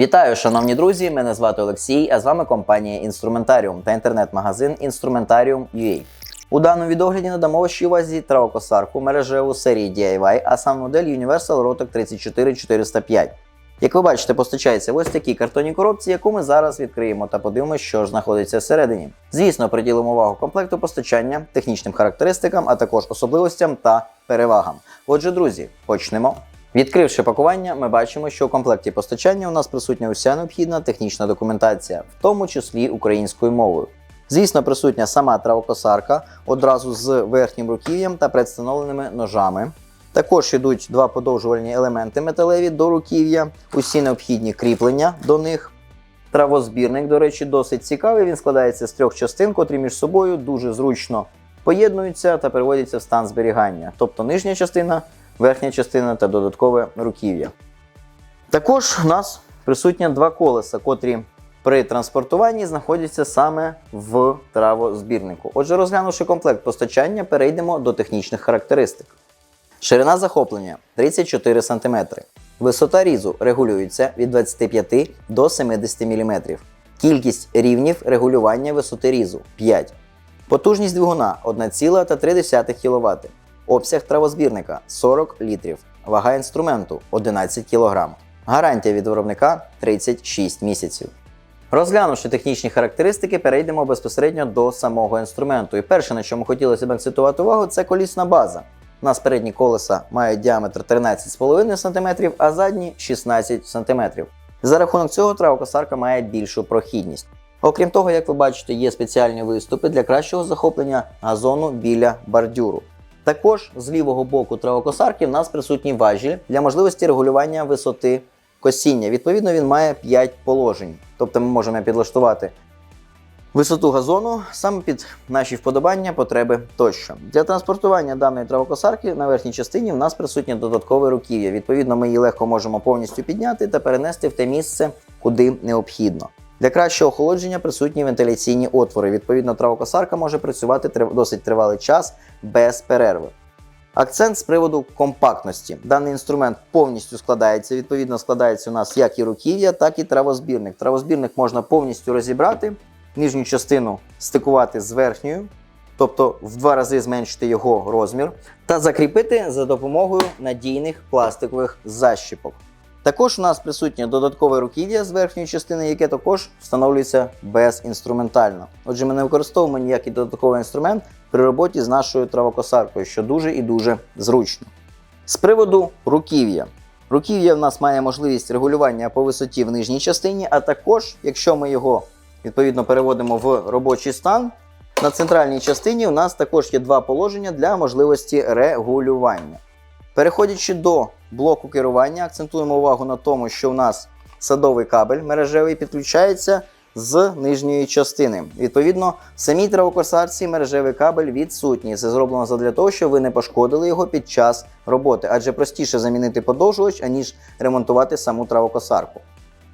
Вітаю, шановні друзі! Мене звати Олексій, а з вами компанія Інструментаріум та інтернет-магазин Instrumentarium.ua. У даному відогляді надамо вашій увазі травокосарку мережеву серії DIY, а саме модель Universal Rotek 34405. Як ви бачите, постачається ось такій картонній коробці, яку ми зараз відкриємо та подивимося, що ж знаходиться всередині. Звісно, приділимо увагу комплекту постачання, технічним характеристикам, а також особливостям та перевагам. Отже, друзі, почнемо. Відкривши пакування, ми бачимо, що у комплекті постачання у нас присутня уся необхідна технічна документація, в тому числі українською мовою. Звісно, присутня сама травокосарка одразу з верхнім руків'ям та предстановленими ножами. Також йдуть два подовжувальні елементи металеві до руків'я, усі необхідні кріплення до них. Травозбірник, до речі, досить цікавий. Він складається з трьох частин, котрі між собою дуже зручно поєднуються та переводяться в стан зберігання. Тобто нижня частина, верхня частина та додаткове руків'я. Також у нас присутні два колеса, котрі при транспортуванні знаходяться саме в травозбірнику. Отже, розглянувши комплект постачання, перейдемо до технічних характеристик. Ширина захоплення 34 см. Висота різу регулюється від 25 до 70 мм. Кількість рівнів регулювання висоти різу 5. Потужність двигуна 1,3 кВт. Обсяг травозбірника 40 літрів. Вага інструменту 11 кг. Гарантія від виробника 36 місяців. Розглянувши технічні характеристики, перейдемо безпосередньо до самого інструменту. І перше, на чому хотілося б акцентувати увагу, це колісна база. У нас передні колеса мають діаметр 13,5 см, а задні 16 см. За рахунок цього травокосарка має більшу прохідність. Окрім того, як ви бачите, є спеціальні виступи для кращого захоплення газону біля бордюру. Також з лівого боку травокосарки в нас присутній важіль для можливості регулювання висоти косіння. Відповідно, він має 5 положень. Тобто ми можемо підлаштувати висоту газону саме під наші вподобання, потреби тощо. Для транспортування даної травокосарки на верхній частині в нас присутнє додаткове руків'я. Відповідно, ми її легко можемо повністю підняти та перенести в те місце, куди необхідно. Для кращого охолодження присутні вентиляційні отвори. Відповідно, травокосарка може працювати досить тривалий час без перерви. Акцент з приводу компактності. Даний інструмент повністю складається. Відповідно, складається у нас як і руків'я, так і травозбірник. Травозбірник можна повністю розібрати, нижню частину стикувати з верхньою, тобто в два рази зменшити його розмір, та закріпити за допомогою надійних пластикових защіпок. Також у нас присутнє додаткове руків'я з верхньої частини, яке також встановлюється безінструментально. Отже, ми не використовуємо ніякий додатковий інструмент при роботі з нашою травокосаркою, що дуже і дуже зручно. З приводу руків'я. Руків'я в нас має можливість регулювання по висоті в нижній частині, а також, якщо ми його відповідно переводимо в робочий стан, на центральній частині у нас також є два положення для можливості регулювання. Переходячи до блоку керування, акцентуємо увагу на тому, що у нас садовий кабель мережевий підключається з нижньої частини. Відповідно, в самій травокосарці мережевий кабель відсутній. Це зроблено задля того, щоб ви не пошкодили його під час роботи, адже простіше замінити подовжувач, аніж ремонтувати саму травокосарку.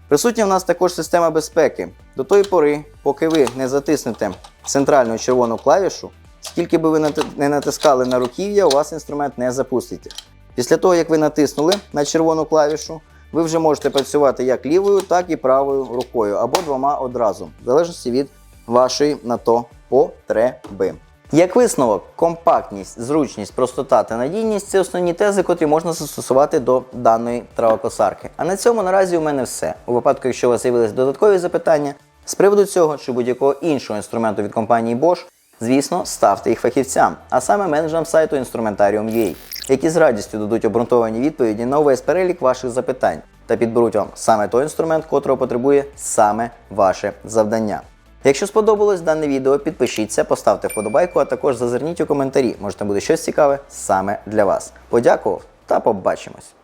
Присутня в нас також система безпеки. До тої пори, поки ви не затиснете центральну червону клавішу, скільки би ви не натискали на руків'я, у вас інструмент не запустите. Після того, як ви натиснули на червону клавішу, ви вже можете працювати як лівою, так і правою рукою, або двома одразу, в залежності від вашої на то потреби. Як висновок, компактність, зручність, простота та надійність це основні тези, котрі можна застосувати до даної травокосарки. А на цьому наразі у мене все. У випадку, якщо у вас з'явились додаткові запитання з приводу цього чи будь-якого іншого інструменту від компанії Bosch, звісно, ставте їх фахівцям, а саме менеджерам сайту Instrumentarium.ua, які з радістю дадуть обґрунтовані відповіді на увесь перелік ваших запитань та підберуть вам саме той інструмент, котрого потребує саме ваше завдання. Якщо сподобалось дане відео, підпишіться, поставте вподобайку, а також зазирніть у коментарі. Може там буде щось цікаве саме для вас. Подякував та побачимось!